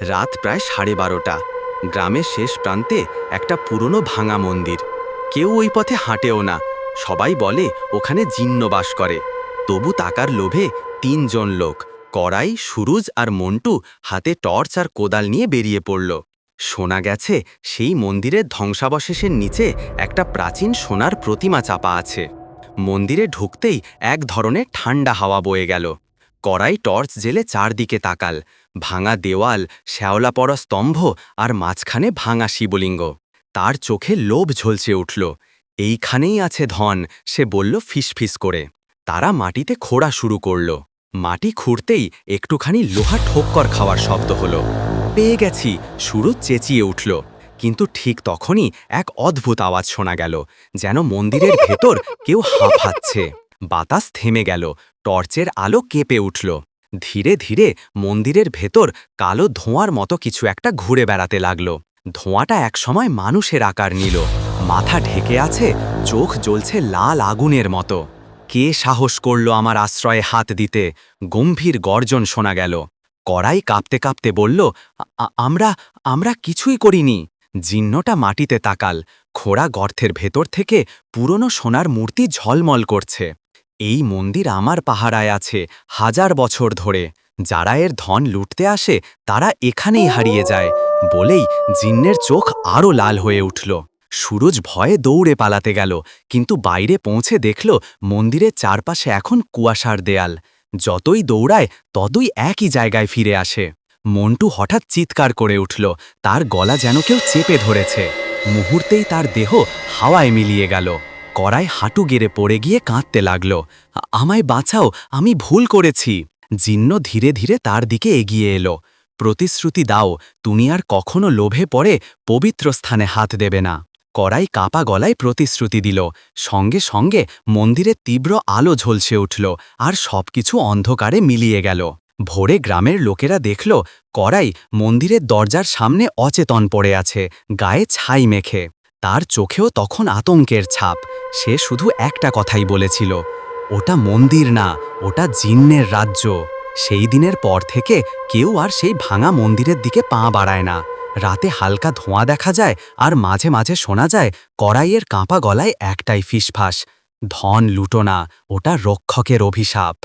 রাত প্রায় সাড়ে বারোটা। গ্রামের শেষ প্রান্তে একটা পুরনো ভাঙা মন্দির। কেউ ওই পথে হাঁটেও না। সবাই বলে, ওখানে জিন্ন বাস করে। তবু তাকার লোভে তিনজন লোক, কড়াই, সুরুজ আর মন্টু, হাতে টর্চ আর কোদাল নিয়ে বেরিয়ে পড়ল। শোনা গেছে, সেই মন্দিরের ধ্বংসাবশেষের নিচে একটা প্রাচীন সোনার প্রতিমা চাপা আছে। মন্দিরে ঢুকতেই এক ধরনের ঠান্ডা হাওয়া বয়ে গেল। কড়াই টর্চ জেলে চারদিকে তাকাল। ভাঙা দেওয়াল, শ্যাওলা পড়া স্তম্ভ আর মাঝখানে ভাঙা শিবলিঙ্গ। তার চোখে লোভ ঝলসে উঠল। এইখানেই আছে ধন, সে বলল ফিসফিস করে। তারা মাটিতে খোঁড়া শুরু করল। মাটি খুঁড়তেই একটুখানি লোহা ঠোক্কর খাওয়ার শব্দ হলো। পেয়ে গেছি, সুরজ চেঁচিয়ে উঠল। কিন্তু ঠিক তখনই এক অদ্ভুত আওয়াজ শোনা গেল, যেন মন্দিরের ভেতর কেউ হাঁপাচ্ছে বাতাস থেমে গেল, টর্চের আলো কেঁপে উঠল। ধীরে ধীরে মন্দিরের ভেতর কালো ধোঁয়ার মতো কিছু একটা ঘুরে বেড়াতে লাগল। ধোঁয়াটা একসময় মানুষের আকার নিল। মাথা ঢেকে আছে, চোখ জ্বলছে লাল আগুনের মতো। কে সাহস করল আমার আশ্রয়ে হাত দিতে? গম্ভীর গর্জন শোনা গেল। কড়াই কাঁপতে কাঁপতে বলল, "আ- আ- আমরা আমরা কিছুই করিনি। জিন্নটা মাটিতে তাকাল। খোড়া গর্থের ভেতর থেকে পুরনো সোনার মূর্তি ঝলমল করছে। এই মন্দির আমার পাহারায় আছে, হাজার বছর ধরে। যারা এর ধন লুটতে আসে, তারা এখানেই হারিয়ে যায়। বলেই জিন্নের চোখ আরও লাল হয়ে উঠল। সুরজ ভয়ে দৌড়ে পালাতে গেল, কিন্তু বাইরে পৌঁছে দেখল মন্দিরের চারপাশে এখন কুয়াশার দেয়াল। যতই দৌড়ায়, ততই একই জায়গায় ফিরে আসে। মন্টু হঠাৎ চিৎকার করে উঠল, তার গলা যেন কেউ চেপে ধরেছে। মুহূর্তেই তার দেহ হাওয়ায় মিলিয়ে গেল। কড়াই হাঁটু গেড়ে পড়ে গিয়ে কাঁদতে লাগল। আমায় বাঁচাও, আমি ভুল করেছি। জিন্ন ধীরে ধীরে তার দিকে এগিয়ে এলো। প্রতিশ্রুতি দাও, তুমি আর কখনো লোভে পড়ে পবিত্র স্থানে হাত দেবে না। কড়াই কাপা গলায় প্রতিশ্রুতি দিল। সঙ্গে সঙ্গে মন্দিরে তীব্র আলো ঝলসে উঠল আর সবকিছু অন্ধকারে মিলিয়ে গেল। ভোরে গ্রামের লোকেরা দেখল, কড়াই মন্দিরের দরজার সামনে অচেতন পড়ে আছে, গায়ে ছাই মেখে। তার চোখেও তখন আতঙ্কের ছাপ। সে শুধু একটা কথাই বলেছিল, ওটা মন্দির না, ওটা জিন্নের রাজ্য। সেই দিনের পর থেকে কেউ আর সেই ভাঙা মন্দিরের দিকে পা বাড়ায় না। রাতে হালকা ধোঁয়া দেখা যায় আর মাঝে মাঝে শোনা যায় কড়াইয়ের কাঁপা গলায় একটাই ফিসফাস, ধন লুটো না, ওটা রক্ষকের অভিশাপ।